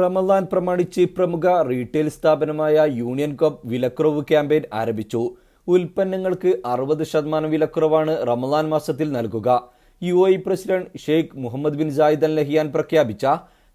റമദാൻ പ്രമാണിച്ച് പ്രമുഖ റീറ്റെയിൽ സ്ഥാപനമായ യൂണിയൻ കോപ്പ് വിലക്കുറവ് ക്യാമ്പയിൻ ആരംഭിച്ചു. ഉൽപ്പന്നങ്ങൾക്ക് അറുപത് ശതമാനം വിലക്കുറവാണ് റമദാൻ മാസത്തിൽ നൽകുക. U president Sheikh Mohammed bin Zayed Al Nahyan പ്രഖ്യാപിച്ച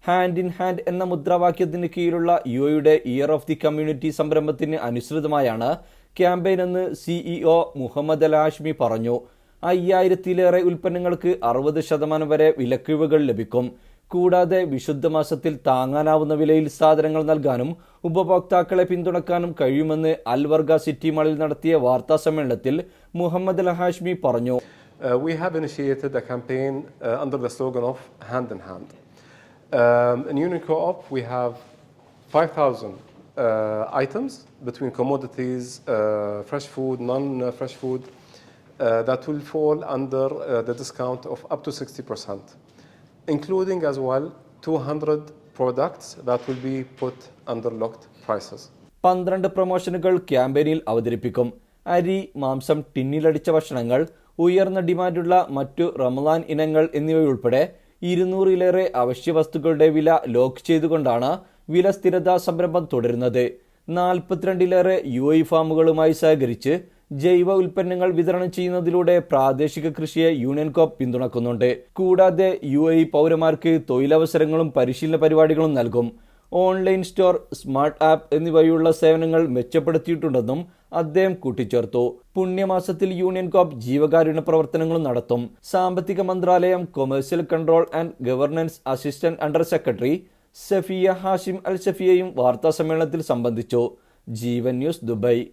ഹാൻഡ് ഇൻ ഹാൻഡ് എന്ന മുദ്രാവാക്യത്തിന് കീഴിലുള്ള യു എയുടെ ഇയർ ഓഫ് ദി കമ്മ്യൂണിറ്റി സംരംഭത്തിന് അനുസൃതമായാണ് ക്യാമ്പയിൻ എന്ന് സിഇഒ മുഹമ്മദ് അൽ ഹാഷ്മി പറഞ്ഞു. അയ്യായിരത്തിലേറെ ഉൽപ്പന്നങ്ങൾക്ക് അറുപത് ശതമാനം വരെ വിലക്കിഴിവുകൾ ലഭിക്കും. കൂടാതെ വിശുദ്ധ മാസത്തിൽ താങ്ങാനാവുന്ന വിലയിൽ സാധനങ്ങൾ നൽകാനും ഉപഭോക്താക്കളെ പിന്തുണക്കാനും കഴിയുമെന്ന് അൽവർഗ സിറ്റി മാളിൽ നടത്തിയ വാർത്താ സമ്മേളനത്തിൽ മുഹമ്മദ് അൽ പറഞ്ഞു Uh, we have initiated a campaign uh, under the slogan of Hand in Hand. Um, in Union Co-op, we have 5,000 uh, items between commodities, uh, fresh food, non-fresh food, uh, that will fall under uh, the discount of up to 60%, including as well 200 products that will be put under locked prices. പന്ത്രണ്ട് പ്രൊമോഷനുകൾ ക്യാമ്പയിനിൽ അവതരിപ്പിക്കും അരി മാംസം ടിന്നിലടിച്ച ഭക്ഷണങ്ങൾ ഉയർന്ന ഡിമാൻഡുള്ള മറ്റു റമദാൻ ഇനങ്ങൾ എന്നിവയുൾപ്പെടെ ഇരുന്നൂറിലേറെ അവശ്യ വസ്തുക്കളുടെ വില ലോക്ക് ചെയ്തുകൊണ്ടാണ് വില സ്ഥിരതാ സംരംഭം തുടരുന്നത് നാൽപ്പത്തിരണ്ടിലേറെ യു ഐ ഫാമുകളുമായി സഹകരിച്ച് ജൈവ ഉൽപ്പന്നങ്ങൾ വിതരണം ചെയ്യുന്നതിലൂടെ പ്രാദേശിക കൃഷിയെ യൂണിയൻ കോപ്പ് പിന്തുണക്കുന്നുണ്ട്. കൂടാതെ യു ഐ പൗരന്മാർക്ക് തൊഴിലവസരങ്ങളും പരിശീലന പരിപാടികളും നൽകും. ഓൺലൈൻ സ്റ്റോർ സ്മാർട്ട് ആപ്പ് എന്നിവയുള്ള സേവനങ്ങൾ മെച്ചപ്പെടുത്തിയിട്ടുണ്ടെന്നും അദ്ദേഹം കൂട്ടിച്ചേർത്തു. പുണ്യമാസത്തിൽ യൂണിയൻ കോപ്പ് ജീവകാരുണ്യ പ്രവർത്തനങ്ങളും നടത്തും. സാമ്പത്തിക മന്ത്രാലയം commercial control and governance assistant under secretary Safiya Hashim Al സഫിയയും വാർത്താ സമ്മേളനത്തിൽ സംബന്ധിച്ചു. Jeevan news Dubai.